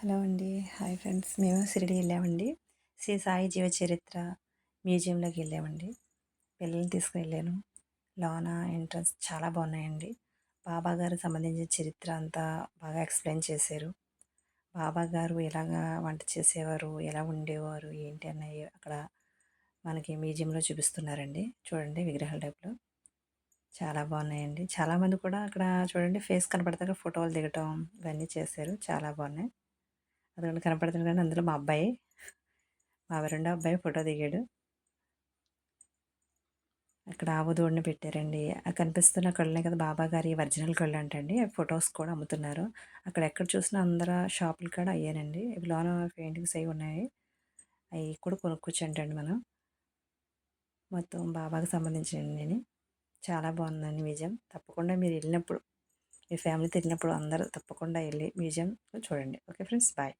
Hello అండి. Hi friends. మేము షిరిడి వెళ్ళామండి. శ్రీ సాయి జీవ చరిత్ర మ్యూజియంలోకి వెళ్ళామండి. పిల్లల్ని తీసుకుని వెళ్ళాను. లోన ఎంట్రన్స్ చాలా బాగున్నాయండి. బాబా గారికి సంబంధించిన చరిత్ర అంతా బాగా ఎక్స్ప్లెయిన్ చేశారు. బాబా గారు ఎలాగా వంట చేసేవారు? ఎలా ఉండేవారు? ఏంటి అన్నవి అక్కడ మనకి మ్యూజియంలో చూపిస్తున్నారండి. చూడండి విగ్రహాల టైప్లో. చాలా బాగున్నాయండి. చాలామంది కూడా అక్కడ చూడండి ఫేస్ కనపడతాక ఫోటోలు దిగటం ఇవన్నీ చేశారు. చాలా బాగున్నాయి. అందుకని కనపడుతుంది కానీ అందులో మా అబ్బాయి మా రెండో అబ్బాయి ఫోటో దిగాడు. అక్కడ ఆవుదోడిని పెట్టారండి. ఆ కనిపిస్తున్న కళ్ళనే కదా బాబా గారి ఒరిజినల్ కళ్ళు అంటండి. ఫొటోస్ కూడా అమ్ముతున్నారు. అక్కడ ఎక్కడ చూసినా అందరూ షాపులు కూడా అయ్యానండి. ఇవి లోన పెయింటింగ్స్ అవి ఉన్నాయి. అవి కూడా కొనుక్కొచ్చంటండి మనం. మొత్తం బాబాకి సంబంధించినవి చాలా బాగుందండి విజయం తప్పకుండా మీరు వెళ్ళినప్పుడు మీ ఫ్యామిలీ తిరిగినప్పుడు అందరూ తప్పకుండా వెళ్ళి మ్యూజియం చూడండి. Okay friends bye.